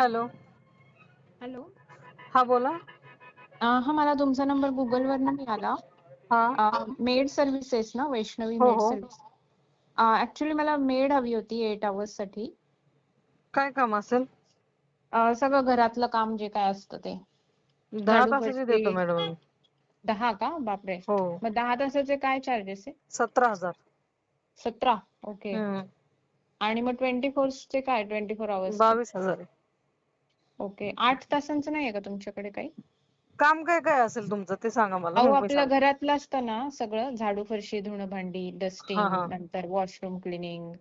Hello. Hello. हा बोला. हा मला तुमचा नंबर गुगल वरनं मिळाला. हा. मेड सर्व्हिसेस ना वैष्णवी हो, मेड हो. सर्व्हिस. ऍक्च्युली मला मेड हवी होती एट आवर्ससाठी. काय काम असेल? अं, सगळं घरातलं काम जे काय असतं ते. दहा झाडू तासाची फरशी. देतो मॅडम आम्ही. दहा का? बापरे. हो. मग दहा तासाचे काय चार्जेस आहे सतरा हजार. सतरा? ओके. हम्म. आणि मग ट्वेंटी चे काय? ट्वेंटी फोर आवर्स बावीस हजार आहे. ओके. आठ तासांचं नाही आहे का तुमच्याकडे काही? काम काय काय असेल तुमचं ते सांगा मला. अहो आपलं. घरातलं असतं ना सगळं. झाडू फरशी धुणं भांडी हा, डस्टिंग हा. नंतर वॉशरूम क्लिनिंग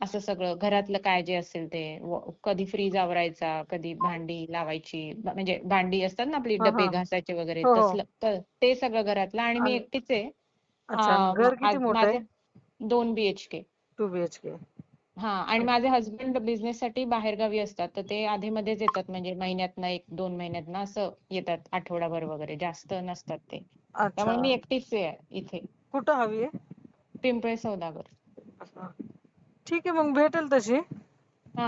असं सगळं. घरातलं काय जे असेल ते. व- कधी फ्रीज आवरायचा कधी भांडी लावायची. ब- म्हणजे भांडी असतात ना आपली हा, डबे हा. घासायचे वगैरे. हो, हो. तसलं. त- ते सगळं घरातलं. आणि मी आणि- एकटीच आहे. अच्छा. अं, घर किती मोठं आहे? माझं दोन बीएचके टू बीएचके हा आणि माझे हस्बंड बिझनेस साठी बाहेरगावी असतात तर ते आधीमध्येच येतात म्हणजे महिन्यातनं एक दोन महिन्यातनं असं येतात आठवडाभर वगैरे जास्त नसतात ते. त्यामुळे मी एकटीच आहे इथे. कुठं हवी आहे? पिंपळे सौदागर. ठीक आहे मग भेटेल तशी. हा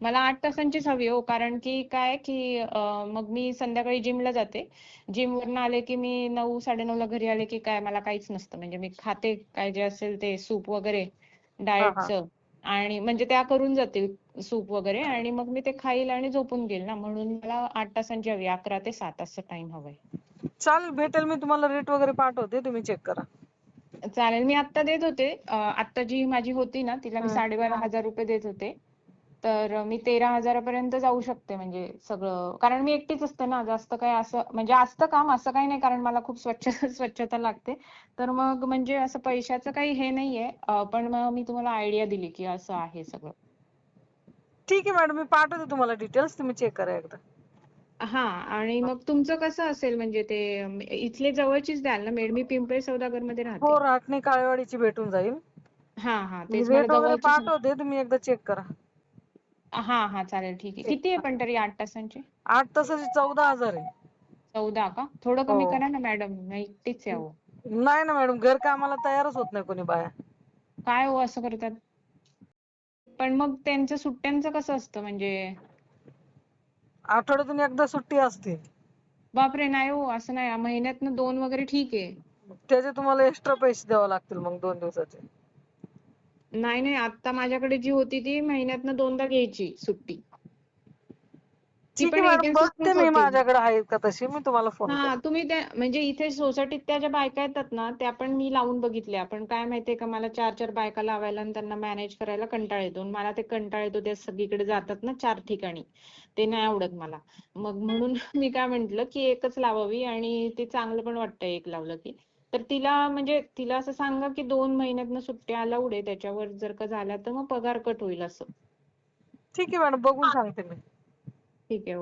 मला आठ तासांचीच हवी हो कारण की काय की अं, मग मी संध्याकाळी जिमला जाते. जिम वरनं आले की मी नऊ साडेनऊला घरी आले की काय मला काहीच नसतं. म्हणजे मी खाते काय जे असेल ते सूप वगैरे डाएटचं. आणि म्हणजे त्या करून जातील सूप वगैरे आणि मग मी ते खाईल आणि झोपून घेईल ना. म्हणून मला आठ तासांची हवी अकरा ते सात तासचा टाइम हवाय. चालेल भेटेल मी तुम्हाला रेट वगैरे पाठवते तुम्ही चेक करा. चालेल मी आत्ता देत होते. अं, आत्ता जी माझी होती ना तिला मी. साडेबारा हजार रुपये देत होते. तर मी तेरा हजारापर्यंत जाऊ शकते म्हणजे सगळं. कारण मी एकटीच असते ना जास्त काय असं म्हणजे असतं काम असं काही नाही कारण मला खूप स्वच्छ स्वच्छता लागते. तर मग म्हणजे असं पैशाचं काही हे नाहीये. पण मग मी तुम्हाला आयडिया दिली की असं आहे सगळं. ठीक आहे मॅडम मी पाठवते तुम्हाला डिटेल्स तुम्ही चेक करा एकदा. हा आणि मग तुमचं कसं असेल म्हणजे ते इथले जवळचीच द्याल ना मेड मी पिंपळे सौदागरमध्ये राहते. हो राटणी काळेवाडीची भेटून जाईल. हा हा जवळचीच पाठवते तुम्ही एकदा चेक करा. हा हा चालेल ठीक आहे. किती आहे पण तरी आठ तासांचे? आठ तासाची चौदा हजार आहे. चौदा का? थोडं कमी हो. करा ना मॅडम. मी एकटीच आहे अहो नाही ना मॅडम घर कामाला तयारच होत नाही कोणी बाया. काय हो असं करतात? पण मग त्यांचं सुट्ट्यांचं कसं असतं म्हणजे? आठवड्यातून एकदा सुट्टी असते. बापरे नाही हो असं नाही. महिन्यातनं दोन वगैरे ठीक आहे. त्याचे तुम्हाला एक्स्ट्रा पैसे द्यावे लागतील मग दोन दिवसाचे. नाही नाही आता माझ्याकडे जी होती ती महिन्यातनं दोनदा घ्यायची सुट्टी. ती ठीक आहे पण मॅडम agency बघते through मी होती. माझ्याकडे आहेत का तशी मी तुम्हाला फोन हा तुम्ही त्या म्हणजे इथे सोसायटीत त्या ज्या बायका येतात ना त्या पण मी लावून बघितल्या. पण काय माहितीये का मला चार चार बायका लावायला आणि त्यांना मॅनेज करायला कंटाळा येतो. आणि मला ते कंटाळा येतो ते सगळीकडे जातात ना चार ठिकाणी. ते नाही आवडत मला. मग म्हणून मी काय म्हंटल की एकच लावावी आणि ते चांगलं पण वाटतंय एक लावलं की. तर तिला म्हणजे तिला असं सांगा की दोन महिन्यातनं सुट्ट्या अलाउड आहे त्याच्यावर जर का झाल्या तर मग पगार कट होईल असं. ठीक आहे मॅडम बघून सांगते मी. ठीक आहे